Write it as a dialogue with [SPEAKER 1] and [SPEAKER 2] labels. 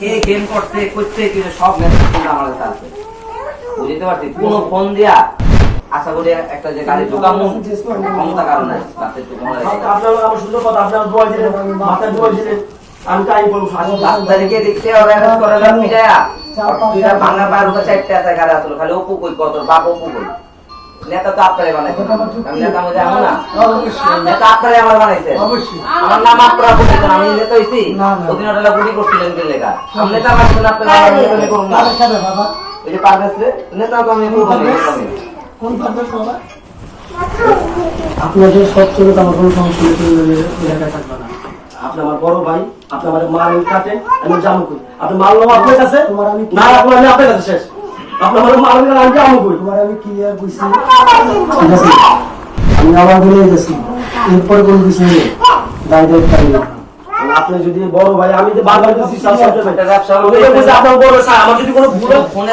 [SPEAKER 1] কে game করছে করছে কিন্তু সব মেসেজ কিন্তু কাছে বুঝতে পারছি? কোন ফোন দিয়া আশা করি একটা যে গাড়ি ঢুকামু ক্ষমতা কারণ নাই। রাতে একটু
[SPEAKER 2] আপনার আমার সুন্দর কথা আপনার দোয়া দিলেন দোয়া দিলেন। আমি তাই বলব
[SPEAKER 1] তারিখে দেখতে করে মিটায়া ভাঙা পায়ের উপর চারটে আছে গাড়ি আসলো। খালি অপু কই কত বাপ অপু কই? নেতা তো আপনারে বানাইছে আমি নেতা মধ্যে আমো না। নেতা আপনারে আমার বানাইছে আমার নাম আপনারা বলছেন আমি নেতা হইছি। ওদিন ওটা গুলি করছিলেন কে লেখা? আমি নেতা মানছেন আপনারা আমার নেতা আমি করুন না। ওই যে পারভেজ নেতা তো আমি করব না নেতা আমি।
[SPEAKER 2] আপনার যে সব চলে আমার কোনো সমস্যা এলাকায় থাকবে না। আপনি আমার বড় ভাই আপনি আমার মার কাটে আমি জামু আপনি মাল নেওয়া আপনার কাছে না রাখব আমি আপনার কাছে শেষ। আপনি আমার মাল নিয়ে আমি জামু কই
[SPEAKER 3] তোমার আমি ক্লিয়ার বুঝছি ঠিক আছে আমি আবার বলে গেছি এরপরে কোন কিছু নেই পারি
[SPEAKER 2] আপনি যদি বড় ভাই আমি যে বারবার বলছি
[SPEAKER 1] ব্যবসা হবে।
[SPEAKER 2] আপনার বড় স্যার আমার যদি কোনো ভুল
[SPEAKER 1] ফোনে